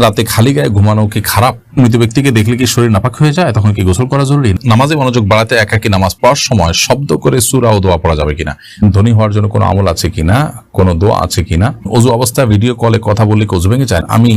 রাতে খালি গায়ে ঘুমানো কি খারাপ? মৃত ব্যক্তিকে দেখলে কি শরীর নাপাক হয়ে যায়? তখন কি গোসল করা জরুরি? নামাজে মনোযোগ বাড়াতে একাকি নামাজ পড়ার সময় শব্দ করে সুরা ও দোয়া পড়া যাবে কিনা? ধনী হওয়ার জন্য কোনো আমল আছে কিনা? কোনো দোয়া আছে কিনা? অজু অবস্থায় ভিডিও কলে কথা বললে কি অজু ভেঙে যায়? আমি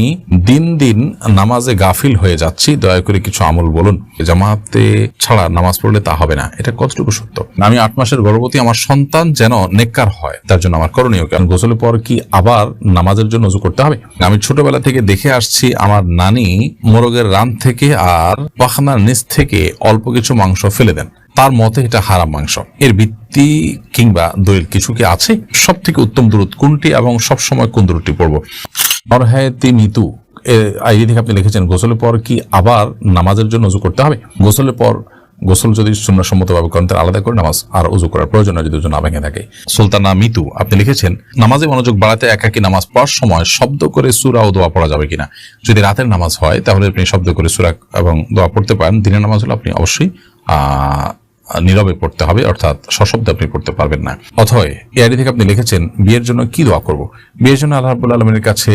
দিন দিন নামাজে গাফিল হয়ে যাচ্ছি। দয়া করে কিছু আমল বলুন। জামাতে ছাড়া নামাজ পড়লে তা হবে না। এটা কতটুকু সত্য? আমি আট মাসের গর্ভবতী, আমার সন্তান যেন নেককার হয়, তার জন্য আমার করণীয় কারণ গোসলের পর কি আবার নামাজের জন্য অজু করতে হবে? আমি ছোটবেলা থেকে দেখে আসছি, আমার নানি মোরগের রান থেকে আর পাখনার নিচ থেকে অল্প কিছু মাংস ফেলে দেন। তার মতে এটা হারাম মাংস। এর ভিত্তি কিংবা দলিল কিছু কি আছে? সব থেকে উত্তম দূরত কোনটি এবং সব সময় কোন দূরটি পড়ব? অরহায়তি মিতু আইডি থেকে আপনি লিখেছেন, গোসলের পর কি আবার নামাজের জন্য উজু করতে হবে? গোসলের পর গোসল যদি সুন্নসম্মতভাবে করেন, তাহলে আলাদা করে নামাজ আর উজু করার প্রয়োজন যদি উজু না ভেঙে থাকে। সুলতানা মিতু, আপনি লিখেছেন, নামাজে মনোযোগ বাড়াতে একাকি নামাজ পড়ার সময় শব্দ করে সুরা ও দোয়া পড়া যাবে কিনা? যদি রাতের নামাজ হয়, তাহলে আপনি শব্দ করে সুরা এবং দোয়া পড়তে পারেন। দিনের নামাজ হলে আপনি অবশ্যই নীরবে পড়তে হবে, অর্থাৎ সশব্দে আপনি পড়তে পারবেন না। এই আইডি থেকে আপনি লিখেছেন, বিয়ের জন্য কি দোয়া করব? বিয়ের জন্য আল্লাহ আলমের কাছে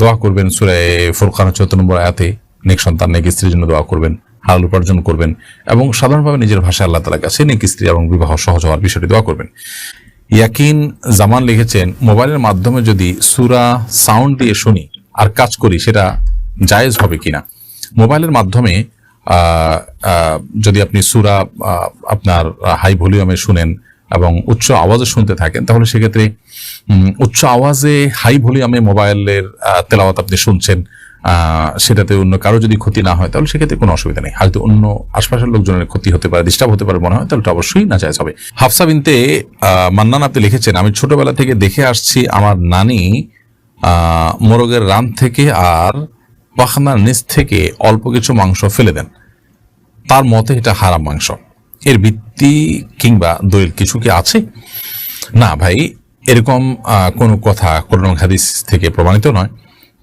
দোয়া করবেন সুরায় ফুরকান চৌদ্দ নম্বর আয়াতে, নেক সন্তান, নেক স্ত্রীর জন্য দোয়া করবেন। হালাল উপার্জন করবেন এবং সাধারণভাবে নিজের ভাষায় আল্লাহ তালার কাছে নেক স্ত্রী এবং বিবাহ সহজ হওয়ার বিষয়টি দোয়া করবেন। ইয়াকিন জামান লিখেছেন, মোবাইলের মাধ্যমে যদি সুরা সাউন্ড দিয়ে শুনি আর কাজ করি, সেটা জায়েজ হবে কিনা? মোবাইলের মাধ্যমে যদি আপনি সুরা আপনার হাই ভলিউমে শুনেন এবং উচ্চ আওয়াজে শুনতে থাকেন, তাহলে সেক্ষেত্রে উচ্চ আওয়াজে হাই ভলিউমে মোবাইলের তেলাওয়াত আপনি শুনছেন। সেটাতে অন্য কারও যদি ক্ষতি না হয়, তাহলে সেক্ষেত্রে কোনো অসুবিধা নেই। হয়তো অন্য আশপাশের লোকজনের ক্ষতি হতে পারে ডিস্টার্ব হতে পারে মনে হয়, তাহলে অবশ্যই না চাইজ হবে। হাফসা বিনতে মান্নান আপনি লিখেছেন, আমি ছোটবেলা থেকে দেখে আসছি আমার নানি মোরগের রান থেকে আর পাখনার নিচ থেকে অল্প কিছু মাংস ফেলে দেন। তার মতে এটা হারাম মাংস। এর ভিত্তি কিংবা দলিল কিছু কি আছে? না ভাই, এরকম কোনো কথা কোরআন হাদিস থেকে প্রমাণিত নয়।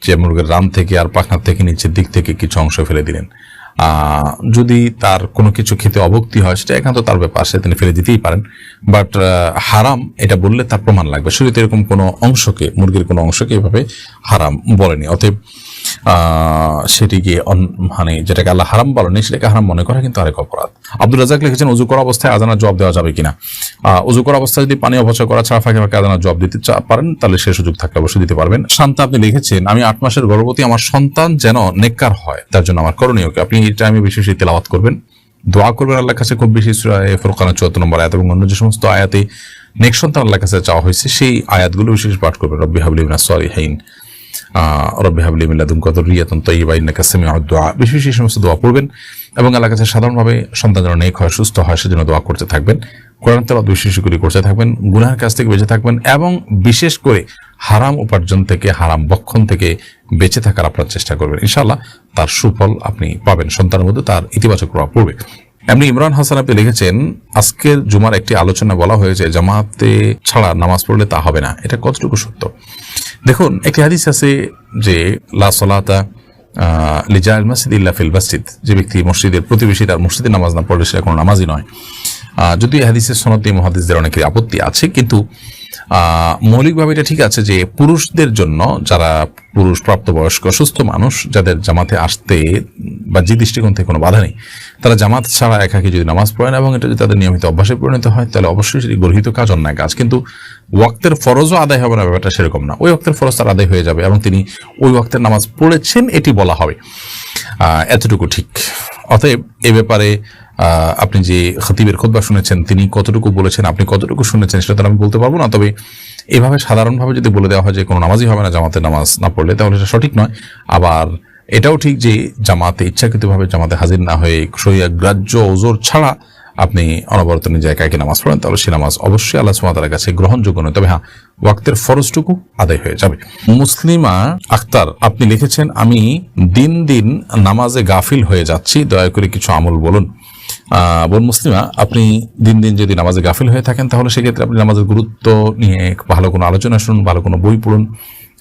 যে মুরগের রান থেকে আর পাখনা থেকে নিচের দিক থেকে কিছু অংশ ফেলে দিলেন। যদি তার কোনো কিছু খেতে অভক্তি হয়, সেটা একান্ত তার ব্যাপার, সে তিনি ফেলে দিতেই পারেন। বাট হারাম এটা বললে তার প্রমাণ লাগবে। শুধু এরকম কোনো অংশকে, মুরগির কোনো অংশকে এভাবে হারাম বলেনি। অতএব সেটিকে মানে যেটাকে আল্লাহ হারাম বলেনি সেটাকে হারাম মনে করা কিন্তু আরেক অপরাধ। আব্দুল রাজাক লিখেছেন উজু করা অবস্থায় আজানার জবাব দেওয়া যাবে কিনা? উজু করা অবস্থায় যদি পানি অপচয় করা ছাড়া ফাঁকে ফাঁকে আজানার জবাব দিতে পারেন তাহলে সে সুযোগ থাকলে অবশ্যই দিতে পারবেন। শান্তা আপনি লিখেছেন আমি আট মাসের গর্ভবতী আমার সন্তান যেন নেককার হয় তার জন্য আমার করণীয় কি? আপনি এই টাইমে বেশি বেশি তেলাওয়াত করবেন। দোয়া করবেন আল্লাহর কাছে খুব বেশি সূরায়ে ফুরকানের চুয়াত্তর নম্বর আয়াত এবং অন্য যে সমস্ত আয়াতে নেক সন্তান আল্লাহর কাছে চাওয়া হয়েছে সেই আয়াতগুলো বিশেষ পাঠ করবেন রব্বি হাবলি মিনাস সালিহিন। আহ, রব্বি হাবলি মিল্লাদুন কত রিয়াতন তৈবা ইন্নাকা সামিউদ দোয়া বেশি বেশি এই সমস্ত দোয়া পড়বেন এবং আল্লাহর কাছে সাধারণভাবে সন্তান যেন নেক হয়, সুস্থ হয়, সেজন্য দোয়া করতে থাকবেন। কোরআন তেলাওয়াত বেশি বেশি করে করতে থাকবেন, গুনাহের কাছ থেকে বেঁচে থাকবেন এবং বিশেষ করে হারাম উপার্জন থেকে, হারাম বক্ষণ থেকে বেঁচে থাকার আপনার চেষ্টা করবেন। ইনশাআল্লাহ তার সুফল আপনি পাবেন, সন্তানের মধ্যে তার ইতিবাচক প্রভাব পড়বে। এমনি ইমরান হাসান আপনি লিখেছেন, আজকের জুমার একটি আলোচনা বলা হয়েছে, জামাতে ছাড়া নামাজ পড়লে তা হবে না। এটা কতটুকু সত্য? দেখুন, একটি হাদিস আছে যে, লা সলাতা লিজাল মসজিদ ইল্লা ফিল মসজিদ। যে ব্যক্তি মসজিদের প্রতিবেশী তার মসজিদে নামাজ না পড়লে সেটা কোনো নামাজই নয়। যদি হাদিসের সনদ নিয়ে মহাদিসদের অনেকের আপত্তি আছে, কিন্তু মৌলিকভাবে এটা ঠিক আছে যে পুরুষদের জন্য যারা পুরুষ প্রাপ্তবয়স্ক সুস্থ মানুষ যাদের জামাতে আসতে বা যে দৃষ্টিকোণ থেকে কোনো বাধা নেই, তারা জামাত ছাড়া একাকি যদি নামাজ পড়েন এবং এটা যদি তাদের নিয়মিত অভ্যাসে পরিণত হয়, তাহলে অবশ্যই সেটি গর্হিত কাজ অন্যায় কাজ। কিন্তু ওয়াক্তের ফরজও আদায় হবে না, ব্যাপারটা সেরকম না। ওই ওয়াক্তের ফরজ তার আদায় হয়ে যাবে এবং তিনি ওই ওয়াক্তের নামাজ পড়েছেন, এটি বলা হবে। এতটুকু ঠিক। অতএব এ ব্যাপারে আপনি যে খতিবের খোদবা শুনেছেন, তিনি কতটুকু বলেছেন, আপনি কতটুকু শুনেছেন, সেটা তো আমি বলতে পারব না, তবে এভাবে সাধারণভাবে যদি বলে দেওয়া হয় যে কোনো নামাজই হবে না, জামাতে নামাজ না পড়লে, তাহলে সেটা সঠিক নয়। আবার এটাও ঠিক যে জামাতে, ইচ্ছাকৃতভাবে জামাতে হাজির না হয়ে শরিয়া গ্রাহ্য ওজোর ছাড়া আপনি অনবরত নিজে একা নামাজ পড়েন, তাহলে সে নামাজ অবশ্যই আল্লাহ সুমাতার কাছে গ্রহণযোগ্য নয়। তবে হ্যাঁ ওয়াক্তের ফরজটুকু আদায় হয়ে যাবে। মুসলিমা আক্তার আপনি লিখেছেন, আমি দিন দিন নামাজে গাফিল হয়ে যাচ্ছি, দয়া করে কিছু আমল বলুন। বোন মুসলিমা, আপনি দিন দিন যদি নামাজে গাফিল হয়ে থাকেন, তাহলে সেক্ষেত্রে আপনি নামাজের গুরুত্ব নিয়ে ভালো কোনো আলোচনা শুনুন, ভালো কোনো বই পড়ুন,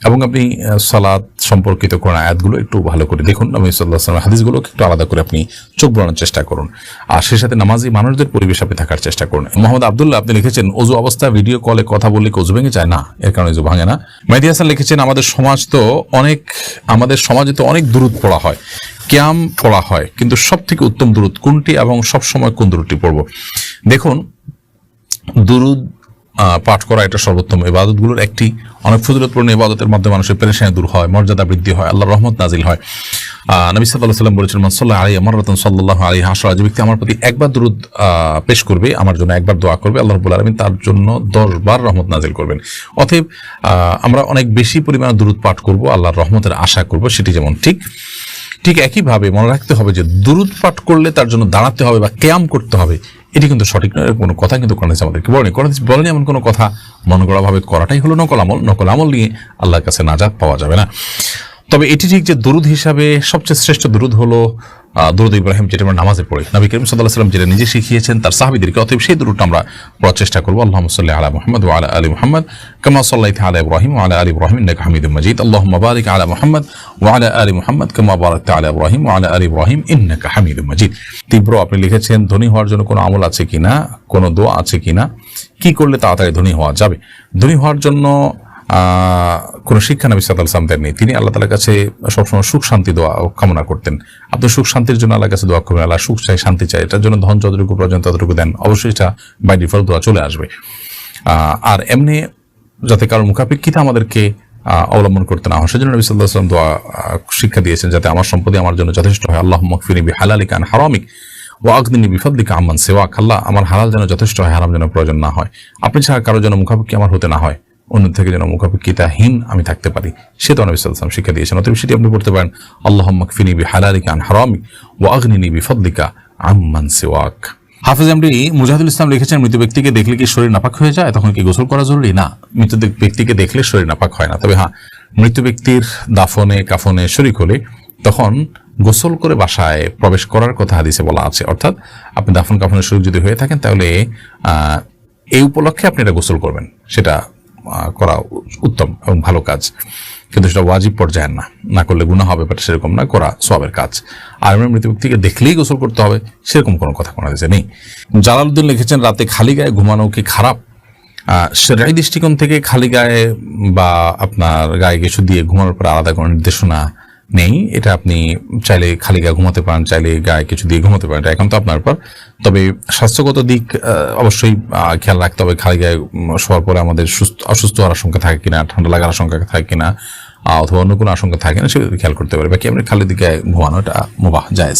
এবং আপনি সালাদ সম্পর্কিত কোন আয়াতগুলো একটু ভালো করে দেখুন। নবী সাল্লাহ সাল্লাম হাদিসগুলো একটু আলাদা করে আপনি চোখ বলানোর চেষ্টা করুন। আর সেই সাথে নামাজি মানুষদের পরিবেশ আপনি থাকার চেষ্টা করুন। মোহাম্মদ আবদুল্লাহ, আপনি লিখেছেন, অজু অবস্থা ভিডিও কলে কথা বললে অজু ভেঙে যায়? না, এর কারণে অজু ভাঙে না। মেহদি হাসান লিখেছেন, আমাদের সমাজ তো অনেক, আমাদের সমাজে তো অনেক দূরত পড়া হয়। ক্যাম পড়া হয়। কিন্তু সব থেকে উত্তম দূরত কোনটি এবং সব সময় কোন দূরটি পড়ব? দেখুন দুরুদ পাঠ করা এটা সর্বোত্তম। ইবাদতগুলোর একটি অনেক ফজিলতপূর্ণ ইবাদতের মাধ্যমে মানুষের পেরেশানি দূর হয় মর্যাদা বৃদ্ধি হয় আল্লাহ রহমত নাজিল হয়। নবী সাল্লাহ সাল্লাম বলেছেন মানসাল্লাহ আলী আমার রতন সাল্লাহ আলী হাসরা যে ব্যক্তি আমার প্রতি একবার আহ, পেশ করবে আমার জন্য একবার দোয়া করবে আল্লাহ রবুল আলমিন তার জন্য দশবার রহমত নাজিল করবেন। অতএব আমরা অনেক বেশি পরিমাণে দুরুদ পাঠ করব আল্লাহর রহমতের আশা করব সেটি যেমন ঠিক। ঠিক একইভাবে মনে রাখতে হবে যে দুরুদ পাঠ করলে তার জন্য দাঁড়াতে হবে বা ক্যাম করতে হবে। এটি কিন্তু সঠিক নয়, কোনো কথা কিন্তু কোরআন আমাদেরকে বলেনি। কোরআন বলেনি এমন কোনো কথা মন করাভাবে করাটাই হলো নকল আমল। নকল আমল নিয়ে আল্লাহর কাছে নাজাদ পাওয়া যাবে না। তবে এটি ঠিক যে দুরুদ হিসাবে সবচেয়ে শ্রেষ্ঠ দুরুদ হলো দুরুদ ইব্রাহিম যেটা আমরা নামাজে পড়ি, নবী করিম সাল্লাহ সাল্লাম যেটা নিজে শিখিয়েছেন, তার সাহাবিদেরকে অতএব সেই দরুদটা আমরা পড়ার চেষ্টা করব। আল্লাহ সাল্লাহ আলা মোহাম্মদ ও আলা আলী মোহাম্মদ, কামা সাল্লাহ আলা ইব্রাহিম আলা আলী ইব্রাহিম নাক হামিদ মজিদ। আল্লাহ মবারিক আলা মোহাম্মদ ও আলা আলী মোহাম্মদ, কামা বারাক আলা ইব্রাহিম ও আলা আলী ইব্রাহিম ইন্নাক হামিদ মজিদ। তীব্র আপনি লিখেছেন, ধনী হওয়ার জন্য কোনো আমল আছে কিনা? কোনো দোয়া আছে কিনা? কি করলে তাড়াতাড়ি ধনী হওয়া যাবে? ধনী হওয়ার জন্য কোনো শিক্ষা নবী সাল্লাহ সালাম দেননি। তিনি আল্লাহ তালার কাছে সবসময় সুখ, শান্তি, দোয়া কামনা করতেন। আপনি সুখ, শান্তির জন্য আল্লাহর কাছে দোয়া করবেন। আল্লাহ সুখ চাই, শান্তি চাই। এটার জন্য ধন যতটুকু প্রয়োজন ততটুকু দেন। অবশ্যই এটা বাই ডিফল্ট দোয়া চলে আসবে। আর এমনি যাতে কারোর মুখাপেক্ষিতে আমাদেরকে অবলম্বন করতে না হয়, সেজন্য নবী সাল্লাহ সাল্লাম দোয়া শিক্ষা দিয়েছেন যাতে আমার সম্পত্তি আমার জন্য যথেষ্ট হয়। আল্লাহ মকফিনি বি হালালিক আন হারামিক ও আগদিনী বিফাদ্দিকা আম্মান সেওয়াক। আল্লাহ, আমার হালাল যেন যথেষ্ট হয়, হারাম যেন প্রয়োজন না হয়। আপনি ছাড়া কারোর জন্য মুখাপেক্ষি আমার হতে না হয়। অন্য থেকে যেন মুখাপেক্ষিতাহীন আমি থাকতে পারি। সে তো নবী সাল্লাম শিক্ষা দিয়েছেন। অতএব সেটি আপনি পড়তে পারেন। আল্লাহ মকফিনি বি হালালিকা আন হারামিক ও আগনিনী বিফাদ্দিকা আম্মান সেওয়াক। হাফিজ এমডি মুজাহিদুল ইসলাম লিখেছেন, মৃত ব্যক্তিকে দেখলে কি শরীর নাপাক হয়ে যায়? তখন কি গোসল করা জরুরি? না, মৃত ব্যক্তিকে দেখলে শরীর নাপাক হয় না। তবে হ্যাঁ মৃত ব্যক্তির দাফনে, কাফনে শরিক হলে তখন গোসল করে বাসায় প্রবেশ করার কথা হাদিসে বলা আছে। অর্থাৎ আপনি দাফন কাফনের শরীর যদি হয়ে থাকেন, তাহলে এই উপলক্ষে আপনি এটা গোসল করবেন। সেটা করা উত্তম এবং ভালো কাজ। কিন্তু সেটা ওয়াজিব পর্যায়ের না। না করলে গুণা হবে বাট সেরকম না, করা সবের কাজ। আর আমরা মৃত ব্যক্তিকে দেখলেই গোসল করতে হবে, সেরকম কোনো কথা কোনো দেশে নেই। জালালউদ্দিন লিখেছেন, রাতে খালি গায়ে ঘুমানো কি খারাপ? সেরাই দৃষ্টিকোণ থেকে খালি গায়ে বা আপনার গায়ে কিছু দিয়ে ঘুমানোর পরে আলাদা কোনো নির্দেশনা নেই, এটা আপনি চাইলে খালি গায়ে ঘুমাতে পারেন, চাইলে গায়ে কিছু দিয়ে ঘুমাতে পারেন, এটা এখন তো আপনার পর তবে স্বাস্থ্যগত দিক অবশ্যই খেয়াল রাখতে হবে খালি গায়ে শোয়ার পরে আমাদের সুস্থ, অসুস্থ হওয়ার আশঙ্কা থাকে কিনা, ঠান্ডা লাগার আশঙ্কা থাকে কিনা অথবা অন্য কোনো আশঙ্কা থাকে না, সেগুলো খেয়াল করতে পারে। বাকি আপনি খালি দিকে ঘুমানো, এটা মোবাহ, জায়েজ।